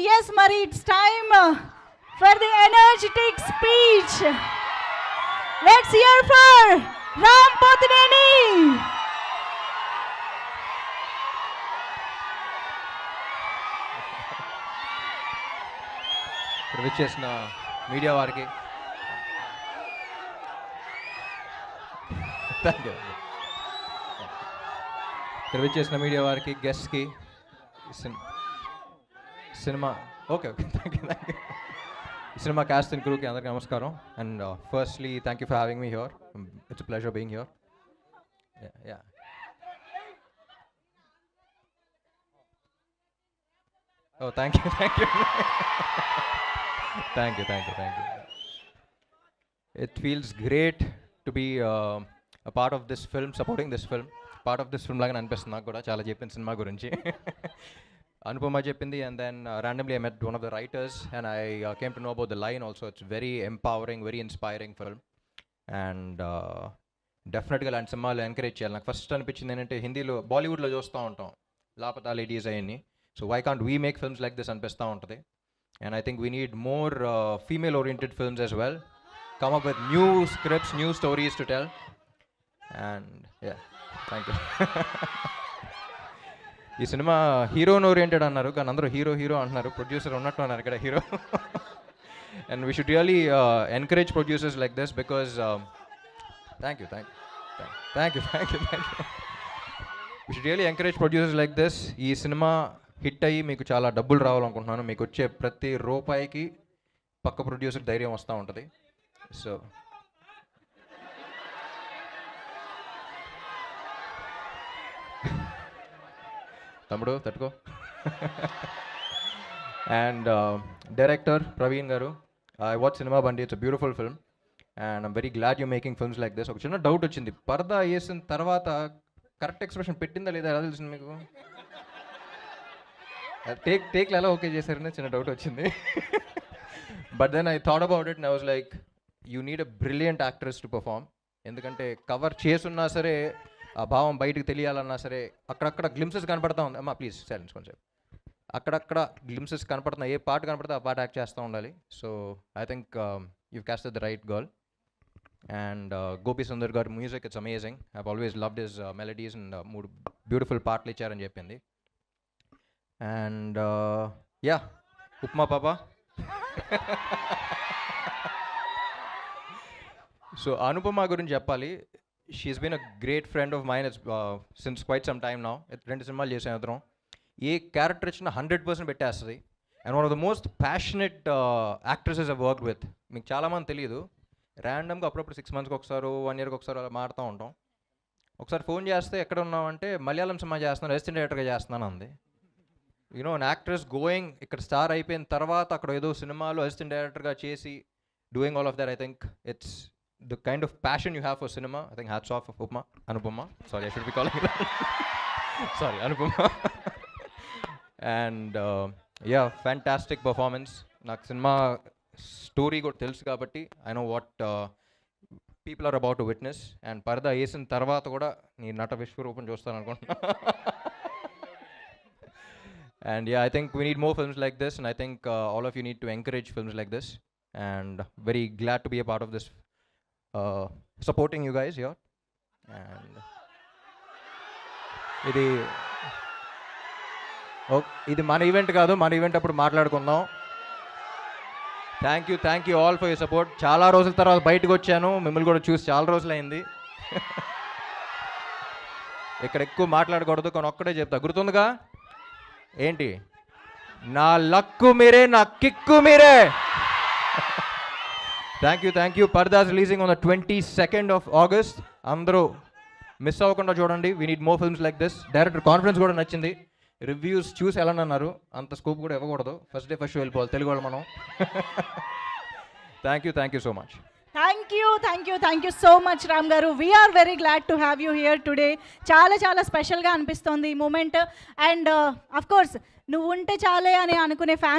yes, Mari, it's time for the energetic speech. Let's hear for Ram Potneni. ఇక్కడ విచ్చేసిన media వారికి thank you ఇక్కడ విచ్చేసిన media వారికి గెస్ట్కి cinema okay okay thank you thank you cinema cast and క్రూకి అందరికీ నమస్కారం. And firstly thank you for having me here it's pleasure being here yeah oh thank you thank you thank you thank you thank you it feels great to be part of this film supporting this film part of this film లాగా అనిపిస్తుంది నాకు కూడా. చాలా చెప్పిన cinema గురించి. అనుపమ చెప్పింది and then randomly I met one of the writers and I came to know about the line also it's very empowering very inspiring film and డెఫినెట్గా ఇలాంటి సినిమాలు ఎంకరేజ్ చేయాలి. నాకు ఫస్ట్ అనిపించింది ఏంటంటే హిందీలో బాలీవుడ్లో చూస్తూ ఉంటాం. లాపతా లేడీస్ అవన్నీ so why can't we make films like this అనిపిస్తూ ఉంటుంది. And I think we need more female oriented films films well come up with new scripts new stories to tell and And yeah. ఈ cinema heroine oriented అన్నారు కానీ అందరూ hero hero అంటున్నారు. Producer ఉన్నట్టు అన్నారు ఇక్కడ hero. And we should really encourage producers like this because thank you thank you thank you thank you thank you we should really encourage producers like this ఈ cinema hit అయ్యి మీకు చాలా డబ్బులు రావాలనుకుంటున్నాను. మీకు వచ్చే ప్రతి రూపాయికి పక్క ప్రొడ్యూసర్ ధైర్యం వస్తూ ఉంటుంది. సో తమ్ముడు తట్టుకో. And director Praveen garu I watch cinema బండి it's beautiful film and I'm very glad you making films like this ఒక చిన్న డౌట్ వచ్చింది. పరదా వేసిన తర్వాత కరెక్ట్ ఎక్స్ప్రెషన్ పెట్టిందా లేదా ఎలా తెలిసింది మీకు? టేక్ టేక్లు ఎలా ఓకే చేశారనే చిన్న డౌట్ వచ్చింది. But then I thought about it I was like you need a brilliant actress to perform ఎందుకంటే కవర్ చేసున్నా సరే ఆ భావం బయటకు తెలియాలన్నా సరే అక్కడక్కడ గ్లిమ్సెస్ కనపడతా ఉంది. అమ్మా ప్లీజ్ సైలెన్స్ కొంచెం. అక్కడక్కడ గ్లిమ్సెస్ కనపడుతున్న ఏ పాట కనపడితే ఆ పాట యాక్ట్ చేస్తూ ఉండాలి. So I think you cast the right girl and Gopi Sundar గారి music it's amazing I always loved his melodies and మూడు బ్యూటిఫుల్ పాటలు ఇచ్చారని చెప్పింది. అండ్ యా uh, ఉప్మా పాప. సో అనుపమ గురించి చెప్పాలి. She's been a great friend of mine since quite some time నా రెండు సినిమాలు చేసాం ఇద్దరం. ఏ క్యారెక్టర్ ఇచ్చిన హండ్రెడ్ పర్సెంట్ పెట్టేస్తుంది. And one of the most passionate actresses I work with మీకు చాలామంది తెలియదు ర్యాండమ్గా అప్పుడప్పుడు సిక్స్ మంత్స్కి ఒకసారి వన్ ఇయర్కి ఒకసారి అలా మారుతూ ఉంటాం. ఒకసారి ఫోన్ చేస్తే ఎక్కడ ఉన్నామంటే మలయాళం సినిమా చేస్తున్నాను అసిస్టెంట్ డైరెక్టర్గా చేస్తున్నాను అంది. You know an actress going ఇక్కడ స్టార్ అయిపోయిన తర్వాత అక్కడ ఏదో సినిమాలో అసిస్టెంట్ డైరెక్టర్గా చేసి doing all of that I think it's the kind of passion you have for cinema I think hats off Upama Anupama sorry I should be calling sorry Anupama and yeah fantastic performance నాకు cinema story కూడా తెలుసు కాబట్టి I know what people are about to witness and పరదా వేసిన తర్వాత కూడా నీ నట విశ్వరూపం చూస్తాను అనుకుంటున్నా and yeah i think we need more films like this. And i think uh, all of you need to encourage films like this. And very glad to be a part of this uh, supporting you guys here. And ఇది ఇది మన event కాదు మన event అప్పుడు మాట్లాడుకుందాం. Thank you thank you all for you support చాలా రోజుల తర్వాత బయటకు వచ్చాను మిమ్మల్ని కూడా చూసి చాలా రోజులైంది. ఇక్కడ ఎక్కువ మాట్లాడకూడదు కానీ ఒక్కడే చెప్తా. గుర్తుందిగా? ఏంటి? నా లక్కు మీరే నా కిక్కు మీరే. Thank you thank you పర్దాస్ releasing on the twenty second of August అందరూ మిస్ అవ్వకుండా చూడండి. We need more films like this director confidence కూడా నచ్చింది. రివ్యూస్ చూసి ఎలా అన్నారు అంత స్కోప్ కూడా ఇవ్వకూడదు. ఫస్ట్ డే ఫస్ట్ షో వెళ్ళిపోవాలి. తెలుగు వాళ్ళు మనం. Thank you thank you so much thank you thank you thank you so much Ram garu we are very glad to have you here today చాలా చాలా స్పెషల్గా అనిపిస్తోంది ఈ మూమెంట్ అండ్ అఫ్కోర్స్ నువ్వు ఉంటే చాలే అని అనుకునే ఫ్యాన్స్